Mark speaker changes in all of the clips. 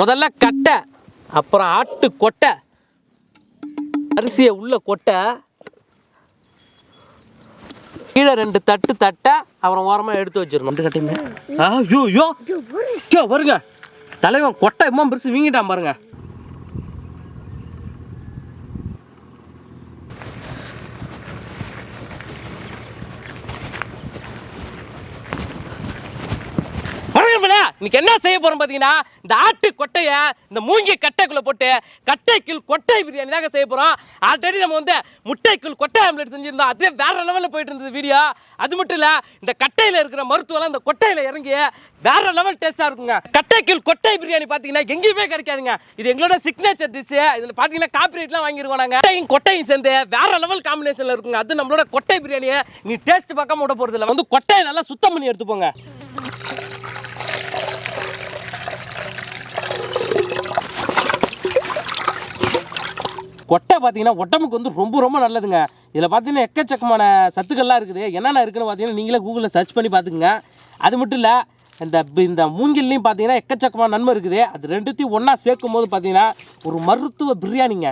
Speaker 1: முதல்ல கட்டை அப்புறம் ஆட்டு கொட்டை அரிசியை உள்ள கொட்டை கீழே ரெண்டு தட்டு தட்டை அப்புறம் ஓரமாக எடுத்து வச்சிடணும். ரெண்டு கட்டையுமே. ஆ யோ யோ யோ வருங்க தலைவன் கொட்டை எம்மா பெருசு வீங்கிட்டான் பாருங்க. இன்னைக்கு என்ன செய்ய போகிறோம் பார்த்தீங்கன்னா இந்த ஆட்டு கொட்டையை இந்த மூங்கி கட்டைக்குள்ளே போட்டு கட்டைக்குள் கொட்டை பிரியாணி தாங்க செய்ய போகிறோம் ஆல்ரெடி நம்ம வந்து முட்டைக்குள் கொட்டை ஆம்லெட் செஞ்சிருந்தோம். அதே வேறு லெவலில் போயிட்டு இருந்தது வீடியோ அது மட்டும் இல்லை இந்த கட்டையில் இருக்கிற மருத்துவம் இந்த கொட்டையில் இறங்கி வேற லெவல் டேஸ்ட்டாக இருக்குங்க. கட்டைக்குள் கொட்டை பிரியாணி பார்த்தீங்கன்னா எங்கேயுமே கிடைக்காதுங்க. இது எங்களோட சிக்னேச்சர் டிஷ் இதில் பார்த்தீங்கன்னா காப்பிரைட்லாம் வாங்கிருக்கோம் நாங்கள் கொட்டையும் கொட்டையும் சேர்ந்து வேற லெவல் காம்பினேஷனில் இருக்குங்க. அது நம்மளோட கொட்டை பிரியாணியை நீ டேஸ்ட் பார்க்காம விட போகிறது இல்லை வந்து கொட்டையை நல்லா சுத்தம் பண்ணி எடுத்துப்போங்க. கொட்டை பார்த்தீங்கன்னா உடம்புக்கு வந்து ரொம்ப ரொம்ப நல்லதுங்க. இதில் பார்த்தீங்கன்னா எக்கச்சக்கமான சத்துக்கள்லாம் இருக்குது. என்னென்ன இருக்குதுன்னு பார்த்தீங்கன்னா நீங்களே கூகுளில் சர்ச் பண்ணி பார்த்துக்குங்க. அது மட்டும் இல்லை இந்த இந்த மூங்கில்லையும் பார்த்தீங்கன்னா எக்கச்சக்கமான நன்மை இருக்குது. அது ரெண்டுத்தையும் ஒன்றா சேர்க்கும் போது பார்த்தீங்கன்னா ஒரு மருத்துவ பிரியாணிங்க.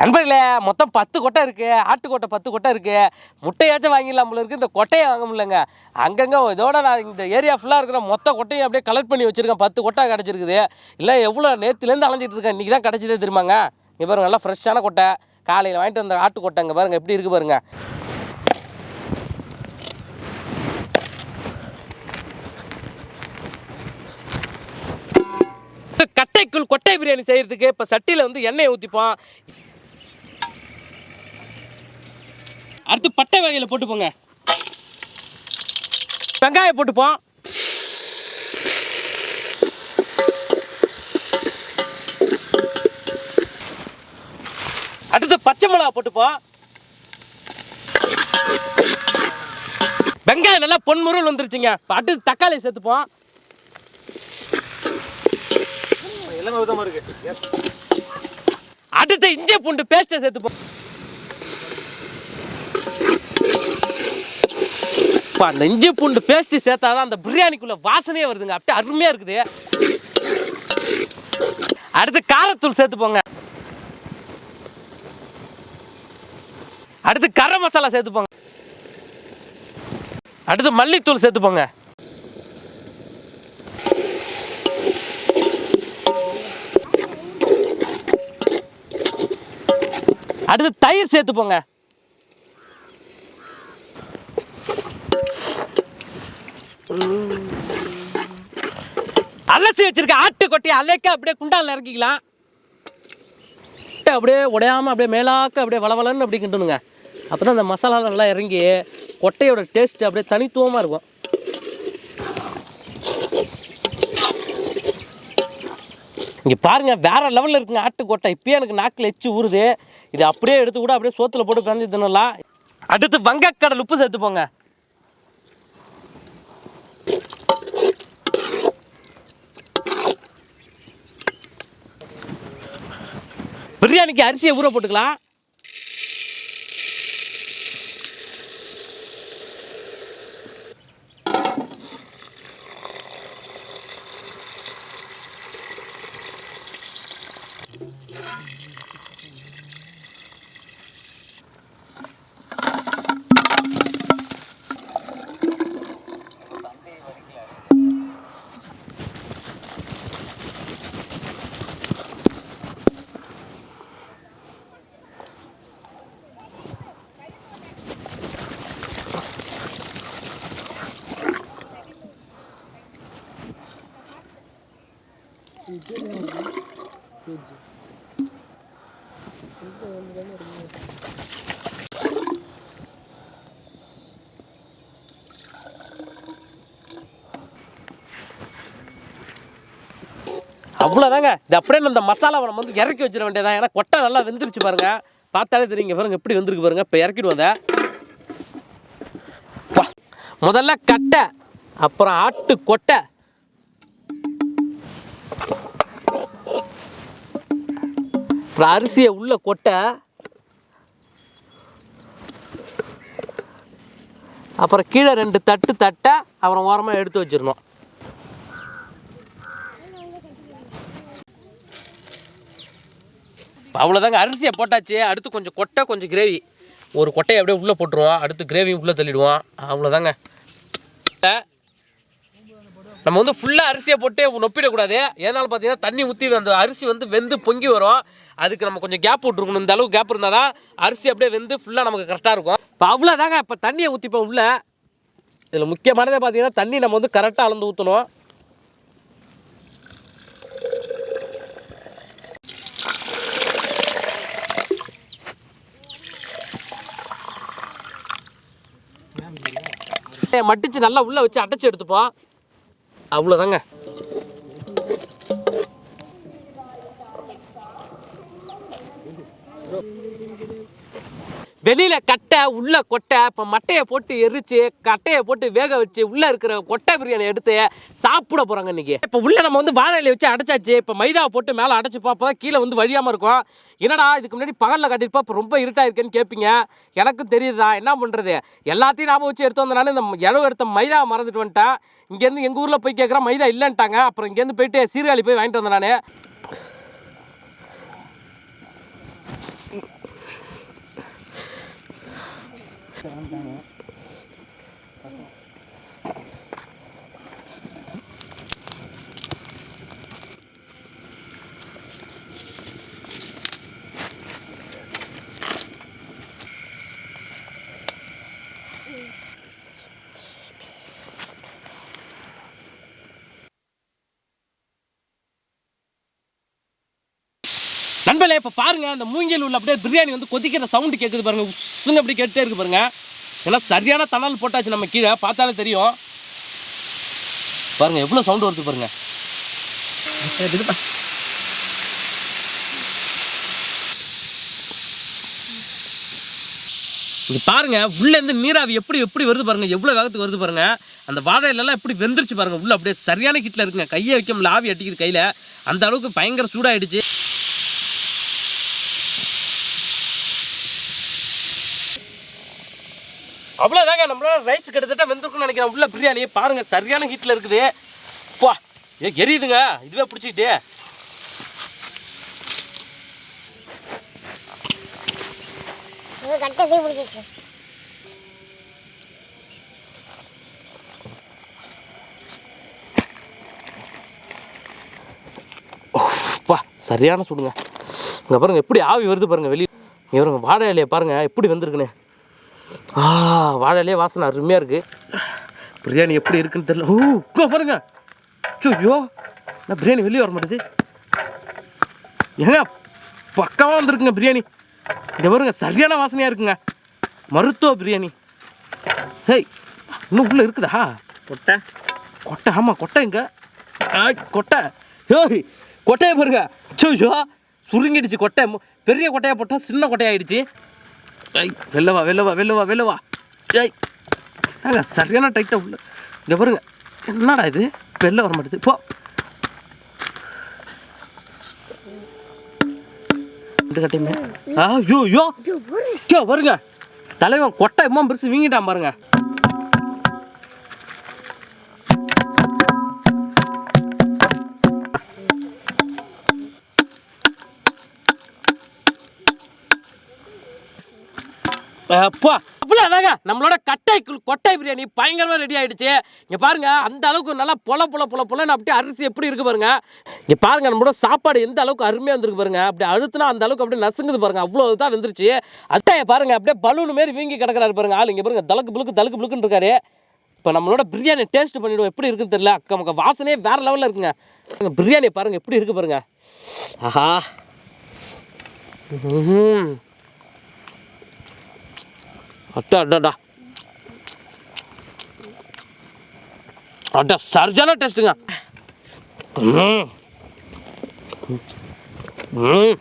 Speaker 1: நண்பர்களே மொத்தம் பத்து கொட்டை இருக்குது ஆட்டு கொட்டை பத்து கொட்டை இருக்குது முட்டையாச்சும் வாங்கிடலாம் போல இருக்குது இந்த கொட்டையை வாங்க முடியலங்க. அங்கங்கே இதோட நான் இந்த ஏரியா ஃபுல்லாக இருக்கிற மொத்த கொட்டையும் அப்படியே கலெக்ட் பண்ணி வச்சுருக்கேன். பத்து கொட்டை கிடச்சிருக்குது. இல்லை எவ்வளோ நேற்றுலேருந்து அலைஞ்சிட்டு இருக்கேன். இன்றைக்கி தான் கிடச்சதே தெரியுமாங்க? இங்கே பாருங்கள் நல்லா ஃப்ரெஷ்ஷான கொட்டை. காலையில் வாங்கிட்டு வந்த ஆட்டு கொட்டை இங்கே பாருங்கள் எப்படி இருக்குது பாருங்கள் கட்டைக்குள் கொட்டை பிரியாணி செய்கிறதுக்கு இப்போ சட்டியில் வந்து எண்ணெயை ஊற்றிப்போம் அடுத்து பட்டை வகையில் போட்டுப்போங்க வெங்காயம் போட்டுப்போம். அடுத்து பச்சை மிளகா போட்டுப்போம். வெங்காயம் நல்லா பொன்முருள் வந்துருச்சுங்க. இப்ப அடுத்து தக்காளி சேர்த்துப்போம். எல்லாமே விதமாக இருக்கு. அடுத்து இஞ்சி பூண்டு பேஸ்ட்டை சேர்த்துப்போம். இப்போ அந்த இஞ்சி பூண்டு பேஸ்ட்டு சேர்த்தாதான் அந்த பிரியாணிக்குள்ள வாசனையே வருதுங்க. அப்படியே அருமையாக இருக்குது. அடுத்து காரத்தூள் சேர்த்துப்போங்க அடுத்து கரம் மசாலா சேர்த்துப்போங்க அடுத்து மல்லித்தூள் சேர்த்துப்போங்க அடுத்து தயிர் சேர்த்துப்போங்க அலசி வச்சிருக்க ஆட்டு கொட்டையை அலைக்க அப்படியே குண்டால இறக்கிக்கலாம். அப்படியே உடையாம அப்படியே மேலாக்க அப்படியே வளவலன்னு அப்படி கிண்டணுங்க. அப்போ தான் அந்த மசாலா நல்லா இறங்கி கொட்டையோட டேஸ்ட் அப்படியே தனித்துவமாக இருக்கும். இங்கே பாருங்கள் வேற லெவலில் இருக்குங்க ஆட்டுக்கொட்டை இப்போயே எனக்கு நாக்கில் எச்சு ஊறுது. இது அப்படியே எடுத்து கூட அப்படியே சோத்தில் போட்டு பிறந்து தின்னலாம். அடுத்து வங்கக்கடல் உப்பு சேர்த்துப்போங்க. பிரியாணிக்கு அரிசியை ஊற போட்டுக்கலாம். அவ்வளோதாங்க இது அப்படியே நம்ம மசாலாவை நம்ம வந்து இறக்கி வச்சிட வேண்டியதான் ஏன்னா கொட்டை நல்லா வெந்துருச்சு பாருங்க. பார்த்தாலே தெரியுங்க பாருங்க எப்படி வெந்திருக்கு பாருங்க. இப்போ இறக்கிட்டு வந்தேன். முதல்ல கட்டை அப்புறம் ஆட்டு கொட்டை அப்புறம் அரிசியை உள்ள கொட்டை அப்புறம் கீழே ரெண்டு தட்டு தட்டை அப்புறம் ஓரமாக எடுத்து வச்சிருந்தோம் அவ்வளோதாங்க அரிசியை போட்டாச்சு. அடுத்து கொஞ்சம் கொட்டை கொஞ்சம் கிரேவி ஒரு கொட்டையை அப்படியே உள்ளே போட்டுருவோம். அடுத்து கிரேவியும் உள்ளே தள்ளிடுவோம். அவ்வளோதாங்க நம்ம வந்து ஃபுல்லாக அரிசியை போட்டு நொப்பிடக்கூடாது. ஏன்னாலும் பார்த்தீங்கன்னா தண்ணி ஊற்றி அந்த அரிசி வந்து வெந்து பொங்கி வரும். அதுக்கு நம்ம கொஞ்சம் கேப் விட்ருக்கணும் இந்த அளவுக்கு கேப் இருந்தால் தான் அரிசி அப்படியே வெந்து ஃபுல்லாக நமக்கு கரெக்டாக இருக்கும். இப்போ அவ்வளோதாங்க இப்போ தண்ணியை ஊற்றிப்போம் உள்ள. இதில் முக்கியமானதே பார்த்தீங்கன்னா தண்ணி நம்ம வந்து கரெக்டாக அளந்து ஊற்றணும் மட்டிச்சு நல்லா உள்ளே வச்சு அடைச்சி எடுத்துப்போம். அவ்வளோதாங்க வெளியில கட்டை உள்ள கொட்டை இப்போ மட்டையை போட்டு எரிச்சு கட்டையை போட்டு வேக வச்சு உள்ள இருக்கிற கொட்டை பிரியாணி எடுத்து சாப்பிட போறாங்க இன்னைக்கு. இப்போ உள்ள நம்ம வந்து வாழை வச்சு அடைச்சாச்சு. இப்போ மைதாவை போட்டு மேலே அடைச்சு பார்ப்போம் கீழே வந்து வழியாம இருக்கும். என்னடா இதுக்கு முன்னாடி பகலில் கட்டிருப்பா இப்போ ரொம்ப இருட்டா இருக்கேன்னு கேட்பீங்க எனக்கும் தெரியுதா என்ன பண்றது? எல்லாத்தையும் ஞாபகம் வச்சு எடுத்து வந்தனால இந்த இழவு எடுத்த மைதாவை மறந்துட்டு வந்துட்டேன். இங்கேருந்து எங்கள் ஊரில் போய் கேட்குறேன் மைதா இல்லைன்ட்டாங்க. அப்புறம் இங்கேருந்து போயிட்டு சீர்காழி போய் வாங்கிட்டு வந்தேன் நான். 简单。நண்பர்களே இப்போ பாருங்க அந்த மூங்கில் உள்ள அப்படியே பிரியாணி வந்து கொதிக்கிற சவுண்டு கேட்குது பாருங்க. உசுன்னு அப்படி கேட்டே இருக்கு பாருங்க. ஏன்னா சரியான தணல் போட்டாச்சு நம்ம கீழே பார்த்தாலே தெரியும். பாருங்க எவ்வளோ சவுண்டு வருது பாருங்க. இதுப்பா. பாருங்க உள்ளேருந்து நீராவி எப்படி எப்படி வருது பாருங்க எவ்வளோ வேகத்துக்கு வருது பாருங்க. அந்த வாழையிலலாம் எப்படி வெந்துருச்சு பாருங்க உள்ள அப்படியே சரியான ஹீட்ல இருக்குங்க. கையை வைக்க முடியல ஆவி அடிக்குது கையில. அந்த அளவுக்கு பயங்கர சூடாயிடுச்சு. அவ்வளோதாங்க நம்மளால ரைஸ் கிட்டத்தட்ட வெந்திருக்கும்னு நினைக்கிறேன். உள்ள பிரியாணி பாருங்க சரியான ஹீட்ல இருக்குது. பா ஏ எரியுதுங்க. இதுவே பிடிச்சிக்கிட்டு. பா சரியான சுடுங்க. இங்கே பாருங்க எப்படி ஆவி வருது பாருங்க வெளியே. இங்கே பாருங்க வாழை இலையை பாருங்க எப்படி வந்திருக்குன்னு. ஆ வாழை இலையே வாசனை அருமையாக இருக்கு. பிரியாணி எப்படி இருக்குன்னு தெரியல. ஓ இங்க பாருங்க. ஐயோ நான் பிரியாணி வெளியே வர மாட்டேது ஏங்க பக்காவாக வந்திருக்குங்க பிரியாணி. இங்கே பாருங்க சரியான வாசனையாக இருக்குங்க. மருத்துவ பிரியாணி. ஹேய் இன்னும் உள்ளே இருக்குதா? கொட்டை. கொட்டை ஆமாம் கொட்டை இங்க. ஆய் கொட்டை. ஹேய் கொட்டையை பாருங்க. ஐயோ சுருங்கிடுச்சு கொட்டை. பெரிய கொட்டையை போட்டால் சின்ன கொட்டையாயிடுச்சு. ஐய் வெள்ளவா வெள்ளவா வெள்ளவா வெள்ளவா ஏய் ஏங்க சரியான டைட்டாக உள்ள. இங்கே பாருங்க என்னடா இது? வெளில வர மாட்டேது. போ. கட்டையுமே. ஆ யோ யோ பாருங்க. தலைவன் கொட்டை எம்மா பெருசு வீங்கிட்டான் பாருங்க. அப்பா. அவ்வளோதாங்க நம்மளோட கட்டை கொட்டை பிரியாணி பயங்கரமாக ரெடி ஆயிடுச்சு. இங்கே பாருங்க அந்த அளவுக்கு நல்லா பொல பொல பொல பொலன்னு அப்படியே அரிசி எப்படி இருக்கு பாருங்க. இங்கே பாருங்க நம்மளோட சாப்பாடு எந்த அளவுக்கு அருமையாக வந்திருக்கு பாருங்க. அப்படி அழுத்துனா அந்த அளவுக்கு அப்படியே நசுங்குது பாருங்க. அவ்வளோ தான் வந்துருச்சு. அட்டையை பாருங்க அப்படியே பலூன் மாரி வீங்கி கிடக்கிறாரு பாருங்க. ஆள் இங்கே பாருங்க தலக்கு புழுக்கு தலுக்கு புழுக்குன்னு இருக்காரு. இப்போ நம்மளோட பிரியாணி டேஸ்ட் பண்ணிவிடுவோம் எப்படி இருக்குன்னு தெரியல. அக்க மக்க வாசனையே வேற லெவலில் இருக்குங்க. பிரியாணி பாருங்க எப்படி இருக்கு பாருங்க. ஆஹா. ம்ஹும். அட்டா அட்டாடா அட்டா சர்ஜனா டேஸ்ட்டுங்க. ம். ம்.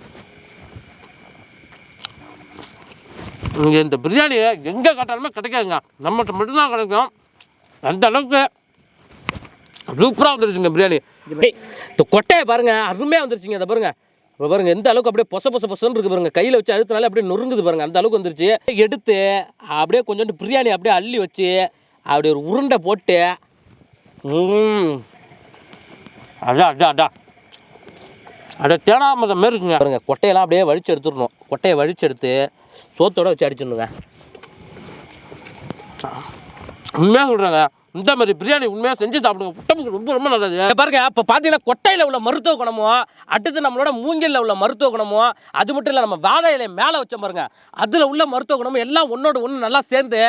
Speaker 1: இங்கே இந்த பிரியாணி எங்கே கேட்டாலுமே கிடைக்காதுங்க. நம்மகிட்ட மட்டும்தான் கிடைக்கும். அந்த அளவுக்கு சூப்பராக வந்துருச்சுங்க பிரியாணி. இந்த கொட்டையை பாருங்க அருமையாக வந்துருச்சுங்க இதை பாருங்க. இப்போ பாருங்க எந்த அளவுக்கு அப்படியே பொச பொச பொசன்னு இருக்கு பாருங்க. கையில் வச்சு அழுத்தினாலே அப்படியே நொறுங்குது பாருங்க. அந்த அளவுக்கு வந்துருச்சு. எடுத்து அப்படியே கொஞ்சோண்டு பிரியாணி அப்படியே அள்ளி வச்சு அப்படி ஒரு உருண்டை போட்டு அதான் அதான் அதான் அடா. தேனா தேனாமதம் மாரி இருக்குங்க. பாருங்க கொட்டையெல்லாம் அப்படியே வழிச்சு எடுத்துடணும். கொட்டையை வழிச்சு எடுத்து சோத்தோட வச்சு அடிச்சிடணுங்க. உண்மையாக சொல்கிறேங்க இந்த மாதிரி பிரியாணி உண்மையாக செஞ்சு சாப்பிடுங்க. உடம்புக்கு ரொம்ப ரொம்ப நல்லது. பாருங்க இப்போ பார்த்தீங்கன்னா கொட்டையில் உள்ள மருத்துவ குணமோ அடுத்து நம்மளோட மூங்கிலில் உள்ள மருத்துவ குணமோ அது மட்டும் இல்லை நம்ம வாழை இலையை மேலே வச்ச பாருங்க. அதில் உள்ள மருத்துவ குணமும் எல்லாம் ஒன்றோட ஒன்று நல்லா சேர்ந்து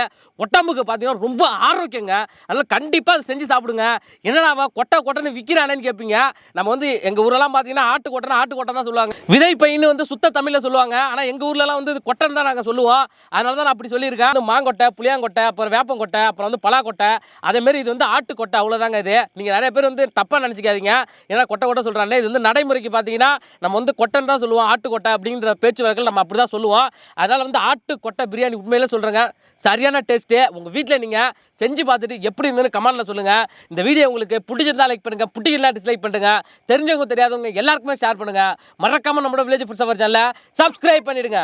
Speaker 1: உடம்புக்கு பார்த்தீங்கன்னா ரொம்ப ஆரோக்கியங்க. அதனால் கண்டிப்பாக அதை செஞ்சு சாப்பிடுங்க. என்னடா கொட்டை கொட்டைன்னு விற்கிறானேன்னு கேட்பீங்க நம்ம வந்து எங்கள் ஊரெல்லாம் பார்த்தீங்கன்னா ஆட்டு கொட்டைனா ஆட்டு கொட்டை தான் சொல்லுவாங்க. விதை பைன்னு வந்து சுத்த தமிழில் சொல்லுவாங்க. ஆனால் எங்கள் ஊர்லலாம் வந்து கொட்டைன்னு தான் நாங்கள் சொல்லுவோம். அதனால தான் நான் அப்படி சொல்லியிருக்கேன். மாங்கொட்டை புளியாங்கொட்டை அப்புறம் வேப்பங்கொட்டை அப்புறம் வந்து பலாக்கொட்டை அதேமாரி இது வந்து ஆட்டு கொட்டை அவ்வளோதாங்க இது. நீங்கள் நிறைய பேர் வந்து தப்பாக நினச்சிக்காதீங்க. ஏன்னா கொட்டை கொட்டை சொல்கிறாங்க இது வந்து நடைமுறைக்கு பார்த்தீங்கன்னா நம்ம வந்து கொட்டைன்னு தான் சொல்லுவோம் ஆட்டு கொட்டை அப்படிங்கிற பேச்சு வழக்கில் நம்ம அப்படி தான் சொல்லுவோம். அதனால் வந்து ஆட்டு கொட்டை பிரியாணி உண்மையிலே சொல்கிறேங்க சரியான டேஸ்ட்டு உங்கள் வீட்டில் நீங்கள் செஞ்சு பார்த்துட்டு எப்படி இருந்ததுன்னு கமெண்ட்டில் சொல்லுங்கள் இந்த வீடியோ உங்களுக்கு பிடிச்சிருந்தா லைக் பண்ணுங்கள் பிடிக்கலனா டிஸ்லைக் பண்ணுங்க. தெரிஞ்சவங்க தெரியாதவங்க எல்லாருக்குமே ஷேர் பண்ணுங்கள் மறக்காமல் நம்மளோட வில்லேஜ் ஃபுட் சவர் சேனலை சப்ஸ்கிரைப் பண்ணிவிடுங்க